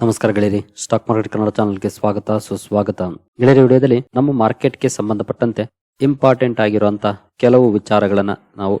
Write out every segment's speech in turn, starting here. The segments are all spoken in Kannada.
ನಮಸ್ಕಾರ ಗೆಳೆಯರಿ. ಸ್ಟಾಕ್ ಮಾರ್ಕೆಟ್ ಕನ್ನಡ ಚಾನಲ್ಗೆ ಸ್ವಾಗತ, ಸುಸ್ವಾಗತ. ಗೆಳೆಯರಿ, ವಿಡಿಯೋದಲ್ಲಿ ನಮ್ಮ ಮಾರ್ಕೆಟ್ಗೆ ಸಂಬಂಧಪಟ್ಟಂತೆ ಇಂಪಾರ್ಟೆಂಟ್ ಆಗಿರುವಂತ ಕೆಲವು ವಿಚಾರಗಳನ್ನ ನಾವು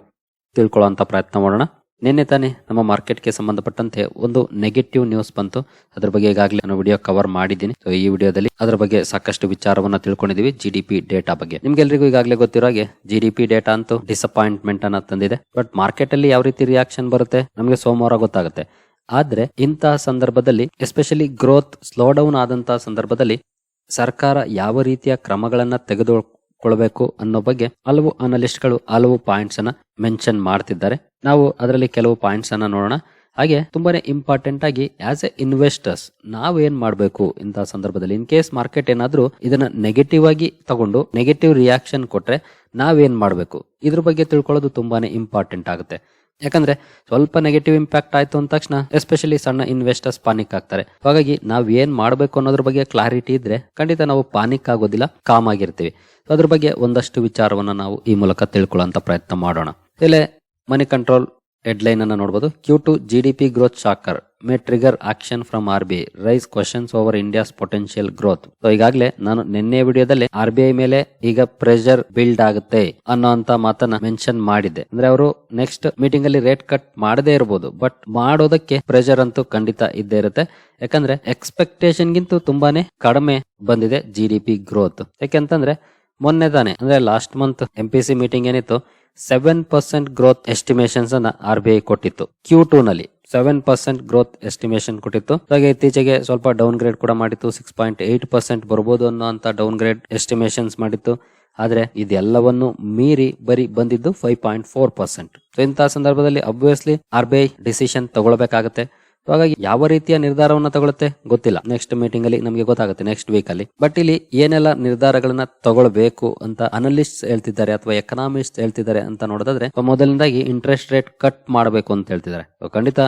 ತಿಳ್ಕೊಳ್ಳುವಂತ ಪ್ರಯತ್ನ ಮಾಡೋಣ. ನಿನ್ನೆ ತಾನೇ ನಮ್ಮ ಮಾರ್ಕೆಟ್ಗೆ ಸಂಬಂಧಪಟ್ಟಂತೆ ಒಂದು ನೆಗೆಟಿವ್ ನ್ಯೂಸ್ ಬಂತು. ಅದ್ರ ಬಗ್ಗೆ ಈಗಾಗಲೇ ನಾನು ವಿಡಿಯೋ ಕವರ್ ಮಾಡಿದ್ದೀನಿ. ಸೊ ಈ ವಿಡಿಯೋದಲ್ಲಿ ಅದರ ಬಗ್ಗೆ ಸಾಕಷ್ಟು ವಿಚಾರವನ್ನ ತಿಳ್ಕೊಂಡಿದೀವಿ. ಜಿ ಡಿ ಪಿ ಡೇಟಾ ಬಗ್ಗೆ. ನಿಮ್ಗೆಲ್ರಿಗೂ ಈಗಾಗಲೇ ಗೊತ್ತಿರೋ ಹಾಗೆ ಜಿ ಡಿ ಪಿ ಡೇಟಾ ಅಂತೂ ಡಿಸಪಾಯಿಂಟ್ಮೆಂಟ್ ಅನ್ನ ತಂದಿದೆ. ಬಟ್ ಮಾರ್ಕೆಟ್ ಅಲ್ಲಿ ಯಾವ ರೀತಿ ರಿಯಾಕ್ಷನ್ ಬರುತ್ತೆ? ನಮಗೆ ಸೋಮವಾರ ಗೊತ್ತಾಗುತ್ತೆ. ಆದ್ರೆ ಇಂತಹ ಸಂದರ್ಭದಲ್ಲಿ ಎಸ್ಪೆಷಲಿ ಗ್ರೋತ್ ಸ್ಲೋ ಡೌನ್ ಆದಂತಹ ಸಂದರ್ಭದಲ್ಲಿ, ಸರ್ಕಾರ ಯಾವ ರೀತಿಯ ಕ್ರಮಗಳನ್ನ ತೆಗೆದುಕೊಳ್ಬೇಕು ಅನ್ನೋ ಬಗ್ಗೆ ಹಲವು ಅನಲಿಸ್ಟ್ಗಳು ಹಲವು ಪಾಯಿಂಟ್ಸ್ ಅನ್ನ ಮೆನ್ಷನ್ ಮಾಡ್ತಿದ್ದಾರೆ. ನಾವು ಅದರಲ್ಲಿ ಕೆಲವು ಪಾಯಿಂಟ್ಸ್ ಅನ್ನ ನೋಡೋಣ. ಹಾಗೆ ತುಂಬಾನೇ ಇಂಪಾರ್ಟೆಂಟ್ ಆಗಿ ಆಸ್ ಎ ಇನ್ವೆಸ್ಟರ್ಸ್ ನಾವ್ ಏನ್ ಮಾಡಬೇಕು ಇಂತಹ ಸಂದರ್ಭದಲ್ಲಿ? ಇನ್ ಕೇಸ್ ಮಾರ್ಕೆಟ್ ಏನಾದ್ರೂ ಇದನ್ನ ನೆಗೆಟಿವ್ ಆಗಿ ತಗೊಂಡು ನೆಗೆಟಿವ್ ರಿಯಾಕ್ಷನ್ ಕೊಟ್ರೆ ನಾವೇನ್ ಮಾಡಬೇಕು? ಇದ್ರ ಬಗ್ಗೆ ತಿಳ್ಕೊಳ್ಳೋದು ತುಂಬಾನೇ ಇಂಪಾರ್ಟೆಂಟ್ ಆಗುತ್ತೆ. ಯಾಕಂದ್ರೆ ಸ್ವಲ್ಪ ನೆಗೆಟಿವ್ ಇಂಪ್ಯಾಕ್ಟ್ ಆಯ್ತು ಅಂದ ತಕ್ಷಣ ಎಸ್ಪೆಷಲಿ ಸಣ್ಣ ಇನ್ವೆಸ್ಟರ್ಸ್ ಪಾನಿಕ್ ಆಗ್ತಾರೆ. ಹಾಗಾಗಿ ನಾವ್ ಏನ್ ಮಾಡಬೇಕು ಅನ್ನೋದ್ರ ಬಗ್ಗೆ ಕ್ಲಾರಿಟಿ ಇದ್ರೆ ಖಂಡಿತ ನಾವು ಪಾನಿಕ್ ಆಗೋದಿಲ್ಲ ಕಾಮ್ ಆಗಿರ್ತೀವಿ. ಅದ್ರ ಬಗ್ಗೆ ಒಂದಷ್ಟು ವಿಚಾರವನ್ನ ನಾವು ಈ ಮೂಲಕ ತಿಳ್ಕೊಳ್ಳುವಂತ ಪ್ರಯತ್ನ ಮಾಡೋಣ. ಇಲ್ಲೇ ಮನಿ ಕಂಟ್ರೋಲ್ ಹೆಡ್ಲೈನ್ ಅನ್ನ ನೋಡಬಹುದು Q two G D P growth shocker may trigger action from R B I raise questions over India's potential growth so ಈಗಾಗಲೇ ನಾನು ನಿನ್ನೆ ವಿಡಿಯೋದಲ್ಲಿ ಆರ್ ಬಿ ಐ ಮೇಲೆ ಈಗ ಪ್ರೆಷರ್ ಬಿಲ್ಡ್ ಆಗುತ್ತೆ ಅನ್ನೋ ಅಂತ ಮಾತನ್ನ ಮೆನ್ಷನ್ ಮಾಡಿದ್ದೆ. ಅಂದ್ರೆ ಅವರು ನೆಕ್ಸ್ಟ್ ಮೀಟಿಂಗ್ ಅಲ್ಲಿ ರೇಟ್ ಕಟ್ ಮಾಡದೇ ಇರಬಹುದು ಬಟ್ ಮಾಡೋದಕ್ಕೆ ಪ್ರೆಷರ್ ಅಂತೂ ಖಂಡಿತ ಇದ್ದೇ ಇರುತ್ತೆ. ಯಾಕಂದ್ರೆ ಎಕ್ಸ್ಪೆಕ್ಟೇಷನ್ ಗಿಂತ ತುಂಬಾನೇ ಕಡಿಮೆ ಬಂದಿದೆ ಜಿ ಡಿ ಪಿ ಗ್ರೋತ್ ಯಾಕೆಂತಂದ್ರೆ ಮೊನ್ನೆ ತಾನೆ, ಅಂದ್ರೆ last month M P C meeting ಏನಿತ್ತು ಸೆವೆನ್ ಪರ್ಸೆಂಟ್ ಗ್ರೋತ್ ಎಸ್ಟಿಮೇಷನ್ಸ್ ಅನ್ನ ಆರ್ ಬಿ ಐ ಕೊಟ್ಟಿತ್ತು ಕ್ಯೂ ಟೂ ನಲ್ಲಿ. ಸೆವೆನ್ ಪರ್ಸೆಂಟ್ ಗ್ರೋತ್ ಎಸ್ಟಿಮೇಷನ್ ಕೊಟ್ಟಿತ್ತು. ಹಾಗೆ ಇತ್ತೀಚೆಗೆ ಸ್ವಲ್ಪ ಡೌನ್ ಗ್ರೇಡ್ ಕೂಡ ಮಾಡಿತ್ತು. ಸಿಕ್ಸ್ ಪಾಯಿಂಟ್ ಏಟ್ ಪರ್ಸೆಂಟ್ ಬರ್ಬೋದು ಅನ್ನೋ ಡೌನ್ ಗ್ರೇಡ್ ಎಸ್ಟಿಮೇಷನ್ಸ್ ಮಾಡಿತ್ತು. ಆದ್ರೆ ಇದೆಲ್ಲವನ್ನು ಮೀರಿ ಬರೀ ಬಂದಿದ್ದು five point four percent so ಇಂತಹ ಸಂದರ್ಭದಲ್ಲಿ obviously R B I decision ತಗೊಳ್ಬೇಕಾಗುತ್ತೆ. ಹಾಗಾಗಿ ಯಾವ ರೀತಿಯ ನಿರ್ಧಾರವನ್ನು ತಗೊಳುತ್ತೆ ಗೊತ್ತಿಲ್ಲ. ನೆಕ್ಸ್ಟ್ ಮೀಟಿಂಗ್ ಅಲ್ಲಿ ನಮಗೆ ಗೊತ್ತಾಗುತ್ತೆ ನೆಕ್ಸ್ಟ್ ವೀಕ್ ಅಲ್ಲಿ. ಬಟ್ ಇಲ್ಲಿ ಏನೆಲ್ಲ ನಿರ್ಧಾರಗಳನ್ನ ತಗೊಳ್ಬೇಕು ಅಂತ ಅನಲಿಸ್ಟ್ ಹೇಳ್ತಿದ್ದಾರೆ ಅಥವಾ ಎಕನಾಮಿಸ್ಟ್ ಹೇಳ್ತಿದ್ದಾರೆ ಅಂತ ನೋಡೋದಾದ್ರೆ ಮೊದಲನೇದಾಗಿ ಇಂಟ್ರೆಸ್ಟ್ ರೇಟ್ ಕಟ್ ಮಾಡಬೇಕು ಅಂತ ಹೇಳ್ತಿದ್ದಾರೆ. ಖಂಡಿತ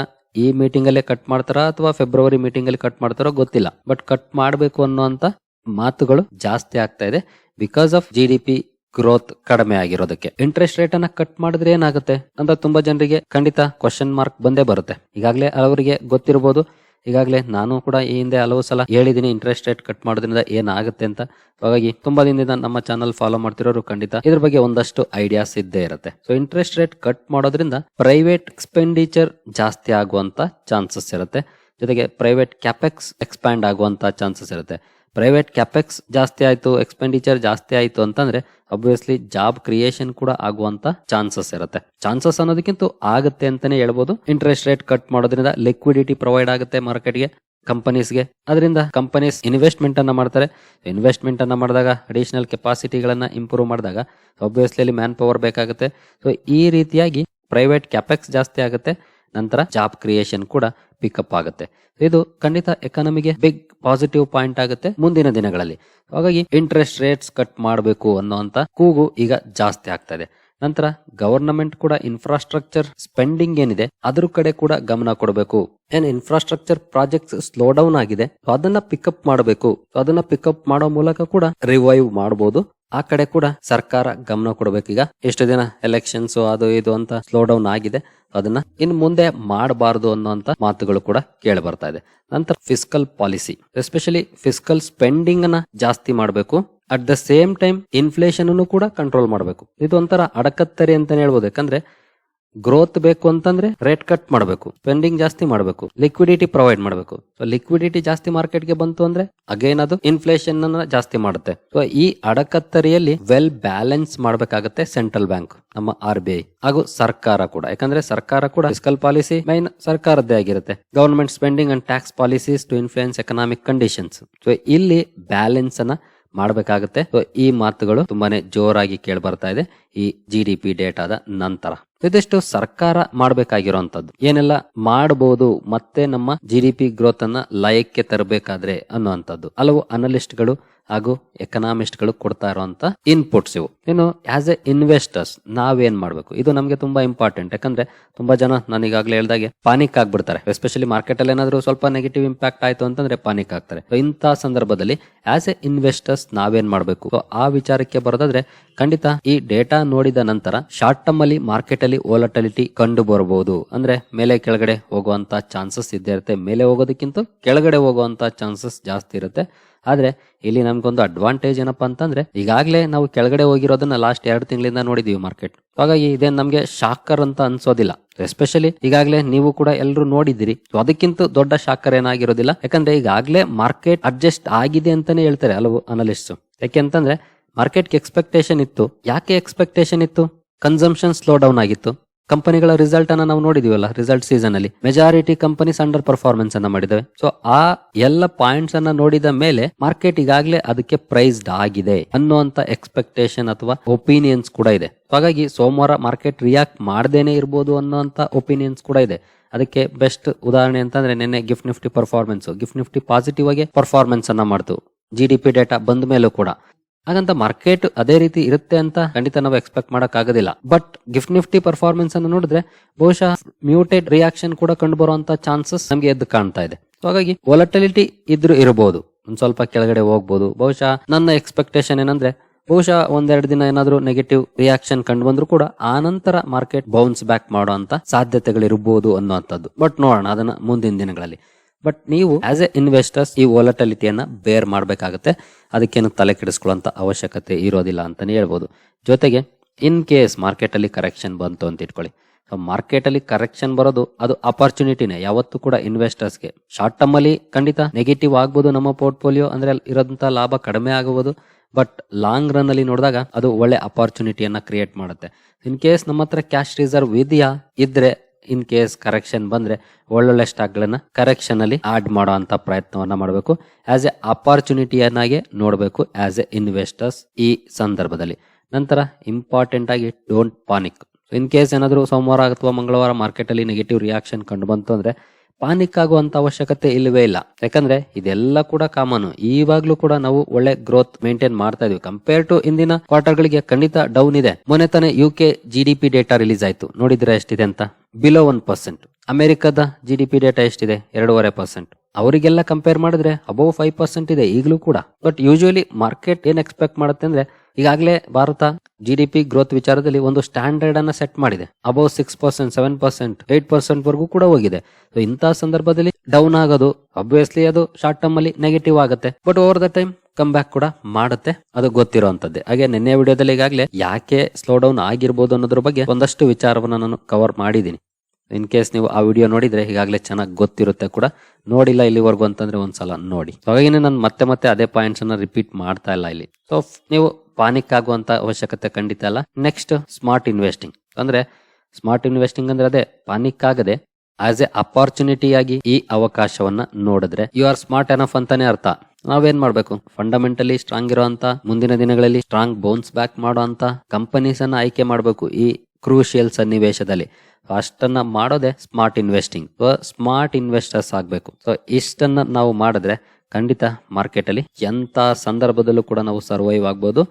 ಈ ಮೀಟಿಂಗ್ ಅಲ್ಲೇ ಕಟ್ ಮಾಡ್ತಾರ ಅಥವಾ ಫೆಬ್ರವರಿ ಮೀಟಿಂಗ್ ಅಲ್ಲಿ ಕಟ್ ಮಾಡ್ತಾರೋ ಗೊತ್ತಿಲ್ಲ. ಬಟ್ ಕಟ್ ಮಾಡಬೇಕು ಅನ್ನುವಂತ ಮಾತುಗಳು ಜಾಸ್ತಿ ಆಗ್ತಾ ಇದೆ. Because of G D P growth ಕಡಿಮೆ ಆಗಿರೋದಕ್ಕೆ. ಇಂಟ್ರೆಸ್ಟ್ ರೇಟ್ ಅನ್ನ ಕಟ್ ಮಾಡಿದ್ರೆ ಏನಾಗುತ್ತೆ? ಅಂತ ತುಂಬಾ ಜನರಿಗೆ ಖಂಡಿತ ಕ್ವಶನ್ ಮಾರ್ಕ್ ಬಂದೇ ಬರುತ್ತೆ. ಈಗಾಗಲೇ ಅವರಿಗೆ ಗೊತ್ತಿರಬಹುದು ಈಗಾಗಲೇ ನಾನು ಕೂಡ ಈ ಹಿಂದೆ ಹಲವು ಸಲ ಹೇಳಿದ್ದೀನಿ ಇಂಟ್ರೆಸ್ಟ್ ರೇಟ್ ಕಟ್ ಮಾಡೋದ್ರಿಂದ ಏನಾಗುತ್ತೆ ಅಂತ. ಹಾಗಾಗಿ ತುಂಬಾ ದಿನದಿಂದ ನಮ್ಮ ಚಾನಲ್ ಫಾಲೋ ಮಾಡ್ತಿರೋರು ಖಂಡಿತ ಇದ್ರ ಬಗ್ಗೆ ಒಂದಷ್ಟು ಐಡಿಯಾಸ್ ಇದ್ದೇ ಇರುತ್ತೆ. ಸೊ ಇಂಟ್ರೆಸ್ಟ್ ರೇಟ್ ಕಟ್ ಮಾಡೋದ್ರಿಂದ ಪ್ರೈವೇಟ್ ಎಕ್ಸ್ಪೆಂಡಿಚರ್ ಜಾಸ್ತಿ ಆಗುವಂತ ಚಾನ್ಸಸ್ ಇರುತ್ತೆ. ಜೊತೆಗೆ ಪ್ರೈವೇಟ್ ಕ್ಯಾಪೆಕ್ಸ್ ಎಕ್ಸ್ಪ್ಯಾಂಡ್ ಆಗುವಂತ ಚಾನ್ಸಸ್ ಇರುತ್ತೆ. ಪ್ರೈವೇಟ್ ಕ್ಯಾಪೆಕ್ಸ್ ಜಾಸ್ತಿ ಆಯಿತು ಎಕ್ಸ್ಪೆಂಡಿಚರ್ ಜಾಸ್ತಿ ಆಯಿತು ಅಂತಂದ್ರೆ ಅಬ್ವಿಯಸ್ಲಿ ಜಾಬ್ ಕ್ರಿಯೇಷನ್ ಕೂಡ ಆಗುವಂತ ಚಾನ್ಸಸ್ ಇರುತ್ತೆ. ಚಾನ್ಸಸ್ ಅನ್ನೋದಕ್ಕಿಂತ ಆಗುತ್ತೆ ಅಂತಾನೆ ಹೇಳ್ಬೋದು. ಇಂಟ್ರೆಸ್ಟ್ ರೇಟ್ ಕಟ್ ಮಾಡೋದ್ರಿಂದ ಲಿಕ್ವಿಡಿಟಿ ಪ್ರೊವೈಡ್ ಆಗುತ್ತೆ ಮಾರ್ಕೆಟ್ಗೆ ಕಂಪನೀಸ್ಗೆ ಅದರಿಂದ ಕಂಪನೀಸ್ ಇನ್ವೆಸ್ಟ್ಮೆಂಟ್ ಅನ್ನ ಮಾಡ್ತಾರೆ. ಇನ್ವೆಸ್ಟ್ಮೆಂಟ್ ಅನ್ನ ಮಾಡಿದಾಗ ಅಡಿಷನಲ್ ಕೆಪಾಸಿಟಿಗಳನ್ನ ಇಂಪ್ರೂವ್ ಮಾಡಿದಾಗ ಅಬ್ವಿಯಸ್ಲಿ ಮ್ಯಾನ್ ಪವರ್ ಬೇಕಾಗುತ್ತೆ. ಸೊ ಈ ರೀತಿಯಾಗಿ ಪ್ರೈವೇಟ್ ಕ್ಯಾಪೆಕ್ಸ್ ಜಾಸ್ತಿ ಆಗುತ್ತೆ. ನಂತರ ಜಾಬ್ ಕ್ರಿಯೇಷನ್ ಕೂಡ ಪಿಕಪ್ ಆಗುತ್ತೆ. ಇದು ಖಂಡಿತ ಎಕಾನಮಿಗೆ ಬಿಗ್ ಪಾಸಿಟಿವ್ ಪಾಯಿಂಟ್ ಆಗುತ್ತೆ ಮುಂದಿನ ದಿನಗಳಲ್ಲಿ. ಹಾಗಾಗಿ ಇಂಟ್ರೆಸ್ಟ್ ರೇಟ್ಸ್ ಕಟ್ ಮಾಡಬೇಕು ಅನ್ನೋಂತ ಕೂಗು ಈಗ ಜಾಸ್ತಿ ಆಗ್ತಾ ಇದೆ. ನಂತರ ಗವರ್ನಮೆಂಟ್ ಕೂಡ ಇನ್ಫ್ರಾಸ್ಟ್ರಕ್ಚರ್ ಸ್ಪೆಂಡಿಂಗ್ ಏನಿದೆ ಅದ್ರ ಕಡೆ ಕೂಡ ಗಮನ ಕೊಡಬೇಕು. ಏನ್ ಇನ್ಫ್ರಾಸ್ಟ್ರಕ್ಚರ್ ಪ್ರಾಜೆಕ್ಟ್ಸ್ ಸ್ಲೋ ಡೌನ್ ಆಗಿದೆ, ಅದನ್ನ ಪಿಕಪ್ ಮಾಡಬೇಕು. ಅದನ್ನ ಪಿಕಪ್ ಮಾಡೋ ಮೂಲಕ ಕೂಡ ರಿವೈವ್ ಮಾಡಬಹುದು ಆ ಕಡೆ ಕೂಡ ಸರ್ಕಾರ ಗಮನ ಕೊಡಬೇಕೀಗ ಎಷ್ಟು ದಿನ ಎಲೆಕ್ಷನ್ಸ್ ಅದು ಇದು ಅಂತ ಸ್ಲೋ ಡೌನ್ ಆಗಿದೆ. ಅದನ್ನ ಇನ್ ಮುಂದೆ ಮಾಡಬಾರದು ಅನ್ನುವಂತ ಮಾತುಗಳು ಕೂಡ ಕೇಳಿ ಬರ್ತಾ ಇದೆ. ನಂತರ fiscal policy especially fiscal spending ಅನ್ನ ಜಾಸ್ತಿ ಮಾಡಬೇಕು. At the same time inflation ಕೂಡ ಕಂಟ್ರೋಲ್ ಮಾಡಬೇಕು. ಇದು ಒಂಥರ ಅಡಕತ್ತರಿ ಅಂತಾನೆ ಹೇಳ್ಬೋದು. ಯಾಕಂದ್ರೆ ಗ್ರೋತ್ ಬೇಕು ಅಂತಂದ್ರೆ ರೇಟ್ ಕಟ್ ಮಾಡಬೇಕು ಪೆಂಡಿಂಗ್ ಜಾಸ್ತಿ ಮಾಡಬೇಕು ಲಿಕ್ವಿಡಿಟಿ ಪ್ರೊವೈಡ್ ಮಾಡಬೇಕು. ಸೊ ಲಿಕ್ವಿಡಿಟಿ ಜಾಸ್ತಿ ಮಾರ್ಕೆಟ್ಗೆ ಬಂತು ಅಂದ್ರೆ ಅಗೇನ್ ಅದು ಇನ್ಫ್ಲೇಷನ್ ಅನ್ನ ಜಾಸ್ತಿ ಮಾಡುತ್ತೆ. ಸೊ ಈ ಅಡಕತ್ತರಿಯಲ್ಲಿ ವೆಲ್ ಬ್ಯಾಲೆನ್ಸ್ ಮಾಡಬೇಕಾಗುತ್ತೆ ಸೆಂಟ್ರಲ್ ಬ್ಯಾಂಕ್ ನಮ್ಮ ಆರ್ ಬಿ ಐ ಹಾಗೂ ಸರ್ಕಾರ ಕೂಡ. ಯಾಕಂದ್ರೆ ಸರ್ಕಾರ ಕೂಡ ಫಿಸ್ಕಲ್ ಪಾಲಿಸಿ ಮೈನ್ ಸರ್ಕಾರದ್ದೇ ಆಗಿರುತ್ತೆ. Government spending and tax policies to influence economic conditions so ಇಲ್ಲಿ ಬ್ಯಾಲೆನ್ಸ್ ಅನ್ನ ಮಾಡಬೇಕಾಗುತ್ತೆ. ಸೊ ಈ ಮಾತುಗಳು ತುಂಬಾನೇ ಜೋರಾಗಿ ಕೇಳಿ ಬರ್ತಾ ಇದೆ. ಈ ಜಿ ಡಿ ಪಿ ಡೇಟಾದ ನಂತರ. ಇದಿಷ್ಟು ಸರ್ಕಾರ ಮಾಡಬೇಕಾಗಿರುವಂತದ್ದು ಏನೆಲ್ಲ ಮಾಡಬಹುದು ಮತ್ತೆ ನಮ್ಮ ಜಿ ಡಿ ಪಿ ಗ್ರೋತ್ ಅನ್ನ ಲಯಕ್ಕೆ ತರಬೇಕಾದ್ರೆ ಅನ್ನುವಂಥದ್ದು. ಹಲವು ಅನಲಿಸ್ಟ್ಗಳು ಹಾಗೂ ಎಕನಾಮಿಸ್ಟ್ಗಳು ಕೊಡ್ತಾ ಇರುವಂತ ಇನ್ಪುಟ್ಸ್ ಇವು. ಇನ್ನು ಆಸ್ ಎ ಇನ್ವೆಸ್ಟರ್ಸ್ ನಾವೇನ್ ಮಾಡ್ಬೇಕು? ಇದು ನಮಗೆ ತುಂಬಾ ಇಂಪಾರ್ಟೆಂಟ್ ಯಾಕಂದ್ರೆ ತುಂಬಾ ಜನ ನಾನು ಈಗಾಗಲೇ ಹೇಳ್ದಾಗೆ ಪಾನಿಕ್ ಆಗ್ಬಿಡ್ತಾರೆ. ಎಸ್ಪೆಷಲಿ ಮಾರ್ಕೆಟ್ ಅಲ್ಲಿ ಏನಾದ್ರು ಸ್ವಲ್ಪ ನೆಗೆಟಿವ್ ಇಂಪ್ಯಾಕ್ಟ್ ಆಯ್ತು ಅಂತಂದ್ರೆ ಪಾನಿಕ್ ಆಗ್ತಾರೆ. ಇಂತಹ ಸಂದರ್ಭದಲ್ಲಿ ಆಸ್ ಎ ಇನ್ವೆಸ್ಟರ್ಸ್ ನಾವೇನ್ ಮಾಡಬೇಕು? ಆ ವಿಚಾರಕ್ಕೆ ಬರೋದಾದ್ರೆ ಖಂಡಿತ ಈ ಡೇಟಾ ನೋಡಿದ ನಂತರ ಶಾರ್ಟ್ ಟರ್ಮ್ ಅಲ್ಲಿ ಮಾರ್ಕೆಟ್ ಅಲ್ಲಿ ಓಲಟಲಿಟಿ ಕಂಡು ಬರಬಹುದು ಅಂದ್ರೆ ಮೇಲೆ ಕೆಳಗಡೆ ಹೋಗುವಂತ ಚಾನ್ಸಸ್ ಇದ್ದೇ ಇರುತ್ತೆ. ಮೇಲೆ ಹೋಗೋದಕ್ಕಿಂತ ಕೆಳಗಡೆ ಹೋಗುವಂತ ಚಾನ್ಸಸ್ ಜಾಸ್ತಿ ಇರುತ್ತೆ. ಆದ್ರೆ ಇಲ್ಲಿ ನಮ್ಗೊಂದು ಅಡ್ವಾಂಟೇಜ್ ಏನಪ್ಪಾ ಅಂತಂದ್ರೆ ಈಗಾಗಲೇ ನಾವು ಕೆಳಗಡೆ ಹೋಗಿರೋದನ್ನ ಲಾಸ್ಟ್ ಎರಡು ತಿಂಗಳಿಂದ ನೋಡಿದೀವಿ ಮಾರ್ಕೆಟ್ ಹಾಗಾಗಿ ಇದೇನ್ ನಮ್ಗೆ ಶಾಕರ್ ಅಂತ ಅನ್ಸೋದಿಲ್ಲ. ಎಸ್ಪೆಷಲಿ ಈಗಾಗಲೇ ನೀವು ಕೂಡ ಎಲ್ಲರೂ ನೋಡಿದಿರಿ ಅದಕ್ಕಿಂತ ದೊಡ್ಡ ಶಾಕರ್ ಏನಾಗಿರೋದಿಲ್ಲ. ಯಾಕಂದ್ರೆ ಈಗಾಗಲೇ ಮಾರ್ಕೆಟ್ ಅಡ್ಜಸ್ಟ್ ಆಗಿದೆ ಅಂತಾನೆ ಹೇಳ್ತಾರೆ ಹಲವು ಅನಲಿಸ್ಟ್ ಯಾಕೆಂತಂದ್ರೆ ಮಾರ್ಕೆಟ್ಗೆ ಎಕ್ಸ್ಪೆಕ್ಟೇಷನ್ ಇತ್ತು. ಯಾಕೆ ಎಕ್ಸ್ಪೆಕ್ಟೇಷನ್ ಇತ್ತು? ಕನ್ಸಂಪ್ಷನ್ ಸ್ಲೋ ಡೌನ್ ಆಗಿತ್ತು. ಕಂಪನಿಗಳ ರಿಸಲ್ಟ್ ಅನ್ನ ನಾವು ನೋಡಿದೀವಲ್ಲ ರಿಸಲ್ಟ್ ಸೀಸನ್ ಅಲ್ಲಿ. ಮೆಜಾರಿಟಿ ಕಂಪನೀಸ್ ಅಂಡರ್ ಪರ್ಫಾರ್ಮೆನ್ಸ್ ಅನ್ನ ಮಾಡಿದವೆ. ಸೊ ಆ ಎಲ್ಲ ಪಾಯಿಂಟ್ಸ್ ಅನ್ನ ನೋಡಿದ ಮೇಲೆ ಮಾರ್ಕೆಟ್ ಈಗಾಗಲೇ ಅದಕ್ಕೆ ಪ್ರೈಸ್ಡ್ ಆಗಿದೆ ಅನ್ನುವಂತ ಎಕ್ಸ್ಪೆಕ್ಟೇಷನ್ ಅಥವಾ ಒಪಿನಿಯನ್ಸ್ ಕೂಡ ಇದೆ. ಹಾಗಾಗಿ ಸೋಮವಾರ ಮಾರ್ಕೆಟ್ ರಿಯಾಕ್ಟ್ ಮಾಡದೇನೆ ಇರ್ಬೋದು ಅನ್ನೋಂತ ಒಪಿನಿಯನ್ಸ್ ಕೂಡ ಇದೆ. ಅದಕ್ಕೆ ಬೆಸ್ಟ್ ಉದಾಹರಣೆ ಅಂತಂದ್ರೆ ನಿನ್ನೆ GIFT Nifty performance GIFT Nifty positive ಆಗಿ ಪರ್ಫಾರ್ಮೆನ್ಸ್ ಅನ್ನ ಮಾಡ್ತು. ಜಿ ಡಿ ಪಿ ಡೇಟಾ ಬಂದ ಮೇಲೂ ಕೂಡ. ಹಾಗಂತ ಮಾರ್ಕೆಟ್ ಅದೇ ರೀತಿ ಇರುತ್ತೆ ಅಂತ ಖಂಡಿತ ನಾವು ಎಕ್ಸ್ಪೆಕ್ಟ್ ಮಾಡಕ್ ಆಗೋದಿಲ್ಲ ಬಟ್ ಗಿಫ್ಟ್ ನಿಫ್ಟಿ ಪರ್ಫಾರ್ಮೆನ್ಸ್ ಅನ್ನು ನೋಡಿದ್ರೆ ಬಹುಶಃ ಮ್ಯೂಟೆಡ್ ರಿಯಾಕ್ಷನ್ ಕೂಡ ಕಂಡು ಬರುವಂತ ಚಾನ್ಸಸ್ ನಮಗೆ ಎದ್ದು ಕಾಣ್ತಾ ಇದೆ. ಹಾಗಾಗಿ ವೊಲಟಿಲಿಟಿ ಇದ್ರು ಇರಬಹುದು ಒಂದ್ ಸ್ವಲ್ಪ ಕೆಳಗಡೆ ಹೋಗ್ಬೋದು. ಬಹುಶಃ ನನ್ನ ಎಕ್ಸ್ಪೆಕ್ಟೇಷನ್ ಏನಂದ್ರೆ ಬಹುಶಃ ಒಂದೆರಡು ದಿನ ಏನಾದರೂ ನೆಗೆಟಿವ್ ರಿಯಾಕ್ಷನ್ ಕಂಡು ಬಂದ್ರು ಕೂಡ ಆ ನಂತರ ಮಾರ್ಕೆಟ್ ಬೌನ್ಸ್ ಬ್ಯಾಕ್ ಮಾಡುವಂತ ಸಾಧ್ಯತೆಗಳಿರಬಹುದು ಅನ್ನುವಂಥದ್ದು. ಬಟ್ ನೋಡೋಣ ಅದನ್ನ ಮುಂದಿನ ದಿನಗಳಲ್ಲಿ. ಬಟ್ ನೀವು ಆಸ್ ಎ ಇನ್ವೆಸ್ಟರ್ಸ್ ಈ ವಾಲಟಲಿಟಿಯನ್ನ ಬೇರ್ ಮಾಡಬೇಕಾಗುತ್ತೆ. ಅದಕ್ಕೇನು ತಲೆ ಕೆಡಿಸ್ಕೊಳ್ಳೋಂಥ ಅವಶ್ಯಕತೆ ಇರೋದಿಲ್ಲ ಅಂತಲೇ ಹೇಳ್ಬೋದು. ಜೊತೆಗೆ ಇನ್ ಕೇಸ್ ಮಾರ್ಕೆಟಲ್ಲಿ ಕರೆಕ್ಷನ್ ಬಂತು ಅಂತ ಇಟ್ಕೊಳ್ಳಿ. ಸೊ ಮಾರ್ಕೆಟಲ್ಲಿ ಕರೆಕ್ಷನ್ ಬರೋದು, ಅದು ಅಪರ್ಚುನಿಟಿನೇ ಯಾವತ್ತೂ ಕೂಡ ಇನ್ವೆಸ್ಟರ್ಸ್ಗೆ ಶಾರ್ಟ್ ಟರ್ಮ್ ಅಲ್ಲಿ ಖಂಡಿತ ನೆಗೆಟಿವ್ ಆಗ್ಬೋದು ನಮ್ಮ ಪೋರ್ಟ್ಫೋಲಿಯೋ ಅಂದ್ರೆ ಇರೋದಂತ ಲಾಭ ಕಡಿಮೆ ಆಗಬಹುದು ಬಟ್ ಲಾಂಗ್ ರನ್ ಅಲ್ಲಿ ನೋಡಿದಾಗ, ಅದು ಒಳ್ಳೆ ಅಪರ್ಚುನಿಟಿಯನ್ನ ಕ್ರಿಯೇಟ್ ಮಾಡುತ್ತೆ. ಇನ್ ಕೇಸ್ ನಮ್ಮ ಹತ್ರ ಕ್ಯಾಶ್ ರಿಸರ್ವ್ ಇದೆಯಾ? ಇದ್ರೆ ಇನ್ ಕೇಸ್ ಕರೆಕ್ಷನ್ ಬಂದ್ರೆ ಒಳ್ಳೊಳ್ಳೆ ಸ್ಟಾಕ್ಗಳನ್ನ ಕರೆಕ್ಷನ್ ಅಲ್ಲಿ ಆಡ್ ಮಾಡೋ ಅಂತ ಪ್ರಯತ್ನವನ್ನ ಮಾಡಬೇಕು. ಆಸ್ ಎ ಅಪಾರ್ಚುನಿಟಿಯನ್ನಾಗೆ ನೋಡಬೇಕು ಆಸ್ ಎ ಇನ್ವೆಸ್ಟರ್ಸ್ ಈ ಸಂದರ್ಭದಲ್ಲಿ. ನಂತರ ಇಂಪಾರ್ಟೆಂಟ್ ಆಗಿ ಡೋಂಟ್ ಪಾನಿಕ್ ಇನ್ ಕೇಸ್ ಏನಾದರೂ ಸೋಮವಾರ ಅಥವಾ ಮಂಗಳವಾರ ಮಾರ್ಕೆಟ್ ಅಲ್ಲಿ ನೆಗೆಟಿವ್ ರಿಯಾಕ್ಷನ್ ಕಂಡು ಬಂತು ಅಂದ್ರೆ ಪಾನಿಕ್ ಆಗುವಂತ ಅವಶ್ಯಕತೆ ಇಲ್ಲವೇ ಇಲ್ಲ. ಯಾಕಂದ್ರೆ ಇದೆಲ್ಲ ಕೂಡ ಕಾಮನ್ ಈವಾಗ್ಲೂ ಕೂಡ ನಾವು ಒಳ್ಳೆ ಗ್ರೋತ್ ಮೇಂಟೈನ್ ಮಾಡ್ತಾ ಇದೀವಿ. ಕಂಪೇರ್ ಟು ಇಂದಿನ ಕ್ವಾರ್ಟರ್ ಗಳಿಗೆ ಖಂಡಿತ ಡೌನ್ ಇದೆ. ಮೊನ್ನೆ ತಾನೆ U K G D P data release ಆಯ್ತು. ನೋಡಿದ್ರೆ ಎಷ್ಟಿದೆ ಅಂತ? ಬಿಲೋ ಒನ್ ಪರ್ಸೆಂಟ್ ಅಮೆರಿಕದ ಜಿ ಡಿ ಪಿ ಡೇಟಾ ಎಷ್ಟಿದೆ? ಎರಡೂವರೆ ಪರ್ಸೆಂಟ್ ಅವರಿಗೆಲ್ಲ ಕಂಪೇರ್ ಮಾಡಿದ್ರೆ ಅಬೌವ್ ಫೈವ್ ಪರ್ಸೆಂಟ್ ಇದೆ ಈಗಲೂ ಕೂಡ. ಬಟ್ ಯೂಶುವಲಿ ಮಾರ್ಕೆಟ್ ಏನ್ ಎಕ್ಸ್ಪೆಕ್ಟ್ ಮಾಡುತ್ತೆ ಅಂದ್ರೆ ಈಗಾಗಲೇ Bharat G D P growth ವಿಚಾರದಲ್ಲಿ ಒಂದು ಸ್ಟ್ಯಾಂಡರ್ಡ್ ಅನ್ನ ಸೆಟ್ ಮಾಡಿದೆ. Above six percent seven percent eight percent ವರೆಗೂ ಕೂಡ ಹೋಗಿದೆ. ಸೊ ಇಂತಹ ಸಂದರ್ಭದಲ್ಲಿ ಡೌನ್ ಆಗೋದು ಅಬ್ವಿಯಸ್ಲಿ ಅದು ಶಾರ್ಟ್ ಟರ್ಮ್ ಅಲ್ಲಿ ನೆಗೆಟಿವ್ ಆಗುತ್ತೆ. But over the time come back ಕೂಡ ಮಾಡುತ್ತೆ. ಅದು ಗೊತ್ತಿರುವಂತದ್ದೇ. ಹಾಗೆ ನಿನ್ನೆ ವಿಡಿಯೋದಲ್ಲಿ ಈಗಾಗಲೇ ಯಾಕೆ ಸ್ಲೋ ಡೌನ್ ಆಗಿರ್ಬೋದು ಅನ್ನೋದ್ರ ಬಗ್ಗೆ ಒಂದಷ್ಟು ವಿಚಾರವನ್ನು ನಾನು ಕವರ್ ಮಾಡಿದ್ದೀನಿ. ಇನ್ ಕೇಸ್ ನೀವು ಆ ವಿಡಿಯೋ ನೋಡಿದ್ರೆ ಈಗಾಗಲೇ ಚೆನ್ನಾಗಿ ಗೊತ್ತಿರುತ್ತೆ ಕೂಡ. ನೋಡಿಲ್ಲ ಇಲ್ಲಿವರೆಗೂ ಅಂತಂದ್ರೆ ಒಂದ್ಸಲ ನೋಡಿ. ಹಾಗಾಗಿ ನಾನು ಮತ್ತೆ ಮತ್ತೆ ಅದೇ ಪಾಯಿಂಟ್ಸ್ ಅನ್ನ ರಿಪೀಟ್ ಮಾಡ್ತಾ ಇಲ್ಲ ಇಲ್ಲಿ. ಸೊ ನೀವು ಪಾನಿಕ್ ಆಗುವಂತ ಅವಶ್ಯಕತೆ ಖಂಡಿತ ಅಲ್ಲ ನೆಕ್ಸ್ಟ್ ಸ್ಮಾರ್ಟ್ ಇನ್ವೆಸ್ಟಿಂಗ್ ಅಂದ್ರೆ ಸ್ಮಾರ್ಟ್ ಇನ್ವೆಸ್ಟಿಂಗ್ ಅಂದ್ರೆ ಅದೇ ಪಾನಿಕ್ ಆಗದೆ ಆಸ್ ಎ ಅಪಾರ್ಚುನಿಟಿ ಆಗಿ ಈ ಅವಕಾಶವನ್ನ ನೋಡಿದ್ರೆ ಯು ಆರ್ ಸ್ಮಾರ್ಟ್ ಎನಫ್ ಅಂತಾನೆ ಅರ್ಥ. ನಾವೇನ್ ಮಾಡ್ಬೇಕು? ಫಂಡಮೆಂಟಲಿ ಸ್ಟ್ರಾಂಗ್ ಇರುವಂತ ಮುಂದಿನ ದಿನಗಳಲ್ಲಿ ಸ್ಟ್ರಾಂಗ್ ಬೌನ್ಸ್ ಬ್ಯಾಕ್ ಮಾಡುವಂತ ಕಂಪನೀಸ್ ಅನ್ನ ಆಯ್ಕೆ ಮಾಡಬೇಕು ಈ ಕ್ರೂಷಿಯಲ್ ಸನ್ನಿವೇಶದಲ್ಲಿ. ಅಷ್ಟನ್ನ ಮಾಡೋದೇ ಸ್ಮಾರ್ಟ್ ಇನ್ವೆಸ್ಟಿಂಗ್ ಸ್ಮಾರ್ಟ್ ಇನ್ವೆಸ್ಟರ್ಸ್ ಆಗ್ಬೇಕು. ಸೊ ಇಷ್ಟನ್ನ ನಾವು ಮಾಡಿದ್ರೆ ಖಂಡಿತ ಮಾರ್ಕೆಟ್ ಅಲ್ಲಿ ಎಂತ ಸಂದರ್ಭದಲ್ಲೂ ಕೂಡ ನಾವು ಸರ್ವೈವ್ ಆಗ್ಬೋದು.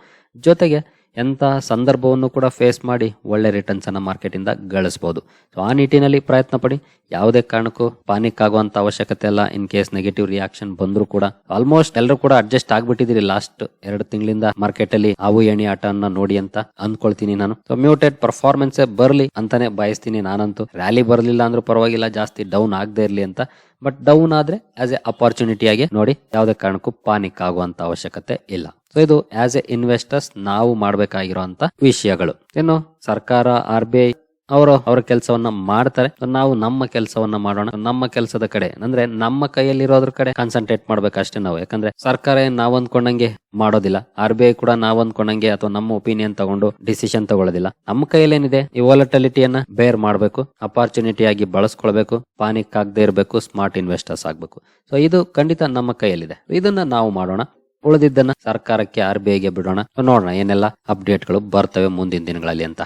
ಜೊತೆಗೆ ಎಂತ ಸಂದರ್ಭವನ್ನು ಕೂಡ ಫೇಸ್ ಮಾಡಿ ಒಳ್ಳೆ ರಿಟರ್ನ್ಸನ್ನು ಮಾರ್ಕೆಟಿಂದ ಗಳಿಸ್ಬೋದು. ಸೊ ಆ ನಿಟ್ಟಿನಲ್ಲಿ ಪ್ರಯತ್ನ ಪಡಿ. ಯಾವುದೇ ಕಾರಣಕ್ಕೂ ಪಾನಿಕ್ ಆಗುವಂಥ ಅವಶ್ಯಕತೆ ಇಲ್ಲ. ಇನ್ ಕೇಸ್ ನೆಗೆಟಿವ್ ರಿಯಾಕ್ಷನ್ ಬಂದರೂ ಕೂಡ ಆಲ್ಮೋಸ್ಟ್ ಎಲ್ಲರೂ ಕೂಡ ಅಡ್ಜಸ್ಟ್ ಆಗ್ಬಿಟ್ಟಿದ್ದೀರಿ ಲಾಸ್ಟ್ ಎರಡು ತಿಂಗಳಿಂದ ಮಾರ್ಕೆಟಲ್ಲಿ ಹಾವು ಎಣಿ ಆಟನ ನೋಡಿ ಅಂತ ಅಂದ್ಕೊಳ್ತೀನಿ ನಾನು. ಸೊ ಮ್ಯೂಟೆಡ್ ಪರ್ಫಾರ್ಮೆನ್ಸ್ ಬರಲಿ ಅಂತಾನೆ ಬಯಸ್ತೀನಿ ನಾನಂತೂ. ರ್ಯಾಲಿ ಬರಲಿಲ್ಲ ಅಂದ್ರೂ ಪರವಾಗಿಲ್ಲ. ಜಾಸ್ತಿ ಡೌನ್ ಆಗದೆ ಇರಲಿ ಅಂತ ಬಟ್ ಡೌನ್ ಆದ್ರೆ ಆಸ್ ಎ ಅಪರ್ಚುನಿಟಿ ಆಗಿ ನೋಡಿ ಯಾವುದೇ ಕಾರಣಕ್ಕೂ ಪಾನಿಕ್ ಆಗುವಂತ ಅವಶ್ಯಕತೆ ಇಲ್ಲ. ಸೊ ಇದು ಆಸ್ ಎ ಇನ್ವೆಸ್ಟರ್ಸ್ ನಾವು ಮಾಡಬೇಕಾಗಿರುವಂತ ವಿಷಯಗಳು. ಇನ್ನು ಸರ್ಕಾರ ಆರ್ ಬಿ ಐ ಅವರು ಅವರ ಕೆಲಸವನ್ನ ಮಾಡ್ತಾರೆ. ನಾವು ನಮ್ಮ ಕೆಲಸವನ್ನ ಮಾಡೋಣ. ನಮ್ಮ ಕೆಲಸದ ಕಡೆ, ಅಂದ್ರೆ ನಮ್ಮ ಕೈಯಲ್ಲಿರೋದ್ರ ಕಡೆ ಕಾನ್ಸಂಟ್ರೇಟ್ ಮಾಡ್ಬೇಕಷ್ಟೇ ನಾವು. ಯಾಕಂದ್ರೆ ಸರ್ಕಾರ ನಾವ್ ಅಂದ್ಕೊಂಡಂಗೆ ಮಾಡೋದಿಲ್ಲ. ಆರ್ ಬಿ ಐ ಕೂಡ ನಾವ್ ಅಂದ್ಕೊಂಡಂಗೆ ಅಥವಾ ನಮ್ಮ ಒಪಿನಿಯನ್ ತಗೊಂಡು ಡಿಸಿಷನ್ ತಗೊಳ್ಳೋದಿಲ್ಲ. ನಮ್ಮ ಕೈಯಲ್ಲಿ ಏನಿದೆ ಈ ವಾಲಟಲಿಟಿಯನ್ನ ಬೇರ್ ಮಾಡಬೇಕು ಅಪಾರ್ಚುನಿಟಿ ಆಗಿ ಬಳಸ್ಕೊಳ್ಬೇಕು ಪಾನಿಕ್ ಆಗದೆ ಇರಬೇಕು ಸ್ಮಾರ್ಟ್ ಇನ್ವೆಸ್ಟರ್ಸ್ ಆಗ್ಬೇಕು. ಸೊ ಇದು ಖಂಡಿತ ನಮ್ಮ ಕೈಯಲ್ಲಿದೆ. ಇದನ್ನ ನಾವು ಮಾಡೋಣ. ಉಳಿದಿದ್ದನ್ನ ಸರ್ಕಾರಕ್ಕೆ ಆರ್ ಬಿ ಐಗೆ ಬಿಡೋಣ. ನೋಡೋಣ ಏನೆಲ್ಲ ಅಪ್ಡೇಟ್ಗಳು ಬರ್ತವೆ ಮುಂದಿನ ದಿನಗಳಲ್ಲಿ ಅಂತ.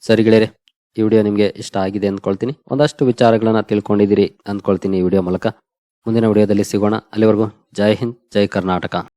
ಸರಿ ಗೆಳೆಯರೆ ಈ ವಿಡಿಯೋ ನಿಮಗೆ ಇಷ್ಟ ಆಗಿದೆ ಅಂದ್ಕೊಳ್ತೀನಿ. ಒಂದಷ್ಟು ವಿಚಾರಗಳನ್ನು ತಿಳ್ಕೊಂಡಿದ್ದೀರಿ ಅಂದ್ಕೊಳ್ತೀನಿ ಈ ವಿಡಿಯೋ ಮೂಲಕ. ಮುಂದಿನ ವಿಡಿಯೋದಲ್ಲಿ ಸಿಗೋಣ. ಅಲ್ಲಿವರೆಗೂ ಜೈ ಹಿಂದ್, ಜೈ ಕರ್ನಾಟಕ.